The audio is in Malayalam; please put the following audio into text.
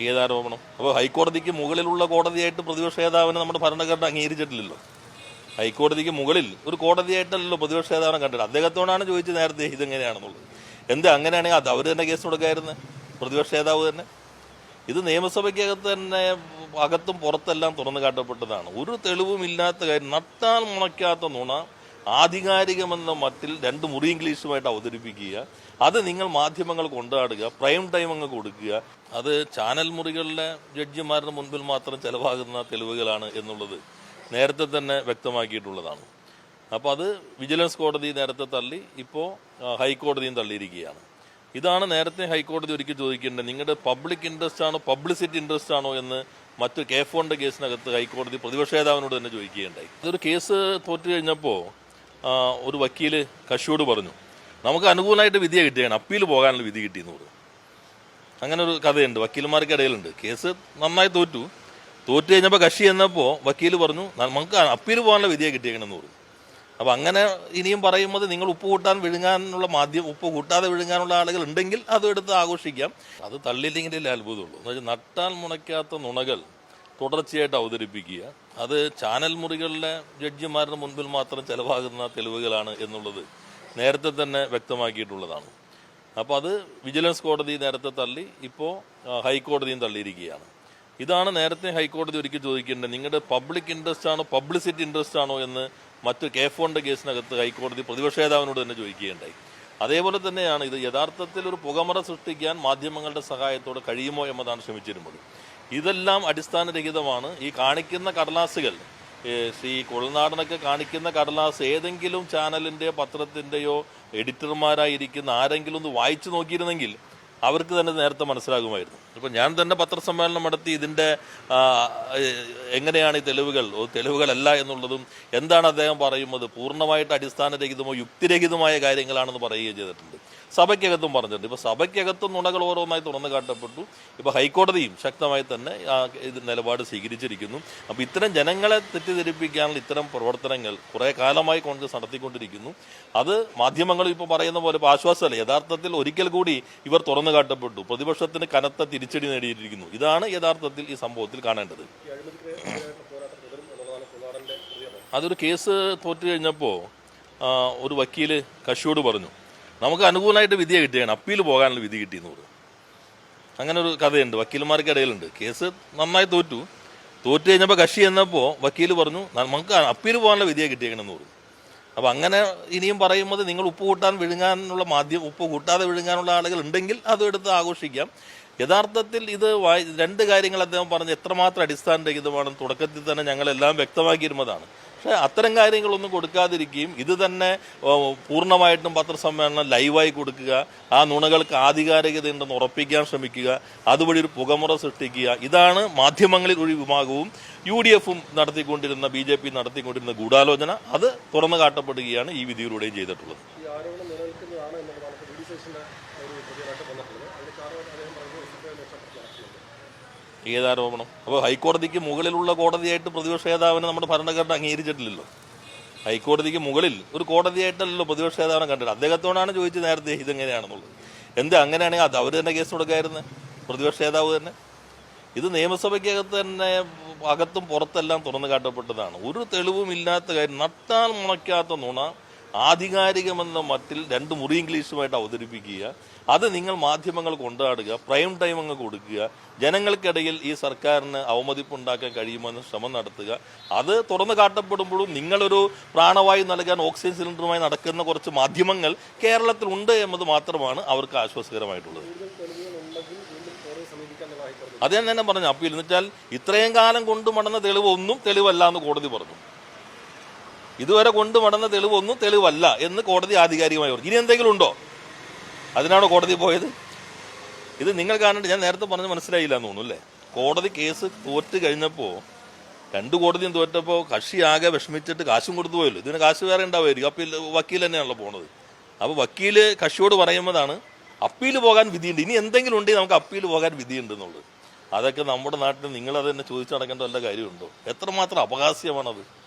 ഏതാരോപണം? അപ്പോൾ ഹൈക്കോടതിക്ക് മുകളിലുള്ള കോടതിയായിട്ട് പ്രതിപക്ഷ നേതാവിനെ നമ്മുടെ ഭരണഘടന അംഗീകരിച്ചിട്ടില്ലല്ലോ. ഹൈക്കോടതിക്ക് മുകളിൽ ഒരു കോടതിയായിട്ടല്ലല്ലോ പ്രതിപക്ഷ നേതാവിനെ കണ്ടത് അദ്ദേഹത്തോടാണ് ചോദിച്ചത് നേരത്തെ ഇതെങ്ങനെയാണെന്നുള്ളത്. എന്താ അങ്ങനെയാണെങ്കിൽ അത് അവർ തന്നെ കേസ് കൊടുക്കായിരുന്നു? പ്രതിപക്ഷ നേതാവ് തന്നെ? ഇത് നിയമസഭയ്ക്കകത്ത് തന്നെ അകത്തും പുറത്തെല്ലാം തുറന്നു കാട്ടപ്പെട്ടതാണ്. ഒരു തെളിവും ഇല്ലാത്ത കാര്യം. നട്ടാൽ മുളയ്ക്കാത്ത നുണ ആധികാരികമെന്ന മട്ടിൽ രണ്ട് മുറി ഇംഗ്ലീഷുമായിട്ട് അവതരിപ്പിക്കുക അത് നിങ്ങൾ മാധ്യമങ്ങൾ കൊണ്ടാടുക പ്രൈം ടൈം അങ്ങ് കൊടുക്കുക. അത് ചാനൽ മുറികളിലെ ജഡ്ജിമാരുടെ മുൻപിൽ മാത്രം ചെലവാകുന്ന തെളിവുകളാണ് എന്നുള്ളത് നേരത്തെ തന്നെ വ്യക്തമാക്കിയിട്ടുള്ളതാണ്. അപ്പോൾ അത് വിജിലൻസ് കോടതി നേരത്തെ തള്ളി ഇപ്പോൾ ഹൈക്കോടതിയും തള്ളിയിരിക്കുകയാണ്. ഇതാണ് നേരത്തെ ഹൈക്കോടതി ഒരിക്കൽ ചോദിക്കേണ്ടത് നിങ്ങളുടെ പബ്ലിക് ഇൻട്രസ്റ്റ് ആണോ പബ്ലിസിറ്റി ഇൻട്രസ്റ്റ് ആണോ എന്ന് മറ്റു കെ ഫോണിന്റെ കേസിനകത്ത് ഹൈക്കോടതി പ്രതിപക്ഷ നേതാവിനോട് തന്നെ ചോദിക്കുകയുണ്ടായി. ഇതൊരു കേസ് തോറ്റു കഴിഞ്ഞപ്പോൾ ഒരു വക്കീൽ കശിയോട് പറഞ്ഞു നമുക്ക് അനുകൂലമായിട്ട് വിധിയെ കിട്ടിയാണ് അപ്പീൽ പോകാനുള്ള വിധി കിട്ടിയെന്ന് പറഞ്ഞു. അങ്ങനെ ഒരു കഥയുണ്ട് വക്കീലന്മാർക്കിടയിലുണ്ട് കേസ് നന്നായി തോറ്റു. തോറ്റു കഴിഞ്ഞപ്പോൾ കക്ഷി എന്നപ്പോൾ വക്കീൽ പറഞ്ഞു നമുക്ക് അപ്പീൽ പോകാനുള്ള വിധിയെ കിട്ടിയേക്കണമെന്ന് പറഞ്ഞു. അപ്പോൾ അങ്ങനെ ഇനിയും പറയുമ്പോൾ നിങ്ങൾ ഉപ്പ് കൂട്ടാൻ വിഴുങ്ങാനുള്ള മാധ്യമം ഉപ്പ് കൂട്ടാതെ വിഴുങ്ങാനുള്ള ആളുകൾ ഉണ്ടെങ്കിൽ അതും എടുത്ത് ആഘോഷിക്കാം. അത് തള്ളിയില്ലെങ്കിലേ അത്ഭുതമുള്ളൂ. എന്ന് വെച്ചാൽ നട്ടാൽ മുണയ്ക്കാത്ത നുണകൾ തുടർച്ചയായിട്ട് അവതരിപ്പിക്കുക. അത് ചാനൽ മുറികളിലെ ജഡ്ജിമാരുടെ മുൻപിൽ മാത്രം ചെലവാകുന്ന തെളിവുകളാണ് എന്നുള്ളത് നേരത്തെ തന്നെ വ്യക്തമാക്കിയിട്ടുള്ളതാണ്. അപ്പോൾ അത് വിജിലൻസ് കോടതി നേരത്തെ തള്ളി ഇപ്പോൾ ഹൈക്കോടതിയും തള്ളിയിരിക്കുകയാണ്. ഇതാണ് നേരത്തെ ഹൈക്കോടതി ഒരിക്കൽ ചോദിക്കേണ്ടത് നിങ്ങളുടെ പബ്ലിക് ഇൻട്രസ്റ്റ് ആണോ പബ്ലിസിറ്റി ഇൻട്രസ്റ്റ് ആണോ എന്ന് മറ്റു കെ ഫോണിന്റെ കേസിനകത്ത് ഹൈക്കോടതി പ്രതിപക്ഷ നേതാവിനോട് തന്നെ ചോദിക്കുകയുണ്ടായി. അതേപോലെ തന്നെയാണ് ഇത് യഥാർത്ഥത്തിൽ ഒരു പുകമറ സൃഷ്ടിക്കാൻ മാധ്യമങ്ങളുടെ സഹായത്തോടെ കഴിയുമോ എന്നതാണ് ശ്രമിച്ചിരുന്നത്. ഇതെല്ലാം അടിസ്ഥാനരഹിതമാണ്. ഈ കാണിക്കുന്ന കടലാസുകൾ ഈ കുളനാടനൊക്കെ കാണിക്കുന്ന കടലാസ് ഏതെങ്കിലും ചാനലിന്റെ പത്രത്തിന്റെയോ എഡിറ്റർമാരായിരിക്കുന്ന ആരെങ്കിലും ഒന്ന് വായിച്ചു നോക്കിയിരുന്നെങ്കിൽ അവർക്ക് തന്നെ നേരത്തെ മനസ്സിലാകുമായിരുന്നു. ഇപ്പം ഞാൻ തന്നെ പത്രസമ്മേളനം നടത്തി ഇതിന്റെ എങ്ങനെയാണ് ഈ തെളിവുകൾ തെളിവുകളല്ല എന്നുള്ളതും എന്താണ് അദ്ദേഹം പറയുന്നത് പൂർണമായിട്ട് അടിസ്ഥാനരഹിതമോ യുക്തിരഹിതമായ കാര്യങ്ങളാണെന്ന് പറയുകയും ചെയ്തിട്ടുണ്ട്. സഭയ്ക്കകത്തും പറഞ്ഞിട്ടുണ്ട്. ഇപ്പോൾ സഭയ്ക്കകത്തും നുണകൾ ഓരോന്നായി തുറന്നു കാട്ടപ്പെട്ടു. ഇപ്പോൾ ഹൈക്കോടതിയും ശക്തമായി തന്നെ ഇത് നിലപാട് സ്വീകരിച്ചിരിക്കുന്നു. അപ്പോൾ ഇത്തരം ജനങ്ങളെ തെറ്റിദ്ധരിപ്പിക്കാനുള്ള ഇത്തരം പ്രവർത്തനങ്ങൾ കുറേ കാലമായി കോൺഗ്രസ് നടത്തിക്കൊണ്ടിരിക്കുന്നു. അത് മാധ്യമങ്ങളും ഇപ്പോൾ പറയുന്ന പോലെ ഇപ്പോൾ ആശ്വാസമല്ല? യഥാർത്ഥത്തിൽ ഒരിക്കൽ കൂടി ഇവർ തുറന്നു കാട്ടപ്പെട്ടു. പ്രതിപക്ഷത്തിന് കനത്ത തിരിച്ചടി നേടിയിരിക്കുന്നു. ഇതാണ് യഥാർത്ഥത്തിൽ ഈ സംഭവത്തിൽ കാണേണ്ടത്. അതൊരു കേസ് തോറ്റു കഴിഞ്ഞപ്പോൾ ഒരു വക്കീൽ കശിയോട് പറഞ്ഞു. നമുക്ക് അനുകൂലമായിട്ട് വിധിയെ കിട്ടിയാണ് അപ്പീൽ പോകാനുള്ള വിധി കിട്ടിയെന്ന് പറഞ്ഞു. അങ്ങനെ ഒരു കഥയുണ്ട് വക്കീലന്മാർക്കിടയിലുണ്ട് കേസ് നന്നായി തോറ്റു. തോറ്റു കഴിഞ്ഞപ്പോൾ കക്ഷി എന്നപ്പോൾ വക്കീൽ പറഞ്ഞു നമുക്ക് അപ്പീൽ പോകാനുള്ള വിധിയെ കിട്ടിയേക്കണമെന്ന് പറഞ്ഞു. അപ്പോൾ അങ്ങനെ ഇനിയും പറയുമ്പോൾ നിങ്ങൾ ഉപ്പ് കൂട്ടാൻ വിഴുങ്ങാനുള്ള മാധ്യമം ഉപ്പ് കൂട്ടാതെ വിഴുങ്ങാനുള്ള ആളുകൾ ഉണ്ടെങ്കിൽ അതും എടുത്ത് ആഘോഷിക്കാം. യഥാർത്ഥത്തിൽ ഇത് രണ്ട് കാര്യങ്ങൾ അദ്ദേഹം പറഞ്ഞ് എത്രമാത്രം അടിസ്ഥാനരഹിതമാണെന്ന് തുടക്കത്തിൽ തന്നെ ഞങ്ങളെല്ലാം വ്യക്തമാക്കിയിരുന്നതാണ്. പക്ഷേ അത്തരം കാര്യങ്ങളൊന്നും കൊടുക്കാതിരിക്കുകയും ഇത് തന്നെ പൂർണമായിട്ടും പത്രസമ്മേളനം ലൈവായി കൊടുക്കുക ആ നുണകൾക്ക് ആധികാരികത ഉണ്ടെന്ന് ഉറപ്പിക്കാൻ ശ്രമിക്കുക അതുവഴി ഒരു പുകമുറ സൃഷ്ടിക്കുക ഇതാണ് മാധ്യമങ്ങളിൽ ഒരു വിഭാഗവും യു ഡി എഫും നടത്തിക്കൊണ്ടിരുന്ന ബി ജെ പി നടത്തിക്കൊണ്ടിരുന്ന ഗൂഢാലോചന. അത് തുറന്നു കാട്ടപ്പെടുകയാണ് ഈ വിധിയിലൂടെയും ചെയ്തിട്ടുള്ളത്. ഏതാരോപണം? അപ്പോൾ ഹൈക്കോടതിക്ക് മുകളിലുള്ള കോടതിയായിട്ട് പ്രതിപക്ഷ നേതാവിനെ നമ്മുടെ ഭരണഘടന അംഗീകരിച്ചിട്ടില്ലല്ലോ. ഹൈക്കോടതിക്ക് മുകളിൽ ഒരു കോടതിയായിട്ടല്ലല്ലോ പ്രതിപക്ഷ നേതാവിനെ കണ്ടത് അദ്ദേഹത്തോടാണ് ചോദിച്ചത് നേരത്തെ ഇതെങ്ങനെയാണെന്നുള്ളത്. എന്ത് അങ്ങനെയാണെങ്കിൽ അത് അവർ തന്നെ കേസ് കൊടുക്കായിരുന്നു. പ്രതിപക്ഷ നേതാവ് തന്നെ. ഇത് നിയമസഭയ്ക്കകത്ത് തന്നെ അകത്തും പുറത്തെല്ലാം തുറന്നു കാട്ടപ്പെട്ടതാണ്. ഒരു തെളിവുമില്ലാത്ത കാര്യം. നട്ടാൽ മുളയ്ക്കാത്ത നുണ ആധികാരികമെന്ന മട്ടിൽ രണ്ട് മുറി ഇംഗ്ലീഷുമായിട്ട് അവതരിപ്പിക്കുക. അത് നിങ്ങൾ മാധ്യമങ്ങൾ കൊണ്ടാടുക പ്രൈം ടൈം അങ്ങ് കൊടുക്കുക. ജനങ്ങൾക്കിടയിൽ ഈ സർക്കാരിന് അവമതിപ്പുണ്ടാക്കാൻ കഴിയുമെന്ന് ശ്രമം നടത്തുക. അത് തുറന്നു കാട്ടപ്പെടുമ്പോഴും നിങ്ങളൊരു പ്രാണവായു നൽകാൻ ഓക്സിജൻ സിലിണ്ടറുമായി നടക്കുന്ന കുറച്ച് മാധ്യമങ്ങൾ കേരളത്തിലുണ്ട് എന്നത് മാത്രമാണ് അവർക്ക് ആശ്വാസകരമായിട്ടുള്ളത്. അത് തന്നെ പറഞ്ഞു. അപ്പീൽ എന്ന് വെച്ചാൽ ഇത്രയും കാലം കൊണ്ടു മടന്ന തെളിവ് ഒന്നും തെളിവല്ല എന്ന് കോടതി പറഞ്ഞു. ഇതുവരെ കൊണ്ടു മടന്ന തെളിവൊന്നും തെളിവല്ല എന്ന് കോടതി ആധികാരികമായി പറഞ്ഞു. ഇനി എന്തെങ്കിലും ഉണ്ടോ? അതിനാണോ കോടതി പോയത്? ഇത് നിങ്ങൾ കാണേണ്ട ഞാൻ നേരത്തെ പറഞ്ഞ് മനസ്സിലായില്ല എന്ന് തോന്നുന്നു അല്ലേ? കോടതി കേസ് തോറ്റ് കഴിഞ്ഞപ്പോൾ രണ്ട് കോടതിയും തോറ്റപ്പോൾ കക്ഷി ആകെ വിഷമിച്ചിട്ട് കാശും കൊടുത്തു പോയല്ലോ. ഇതിന് കാശ് വേറെ ഉണ്ടാവുമായിരിക്കും. അപ്പീൽ വക്കീൽ തന്നെയാണല്ലോ പോണത്. അപ്പോൾ വക്കീൽ കക്ഷിയോട് പറയുന്നതാണ് അപ്പീൽ പോകാൻ വിധിയുണ്ട്. ഇനി എന്തെങ്കിലും ഉണ്ടെങ്കിൽ നമുക്ക് അപ്പീൽ പോകാൻ വിധിയുണ്ട് എന്നുള്ളത്. അതൊക്കെ നമ്മുടെ നാട്ടിൽ നിങ്ങളത് തന്നെ ചോദിച്ചു നടക്കേണ്ട വല്ല കാര്യമുണ്ടോ? എത്രമാത്രം അപഹാസ്യമാണത്?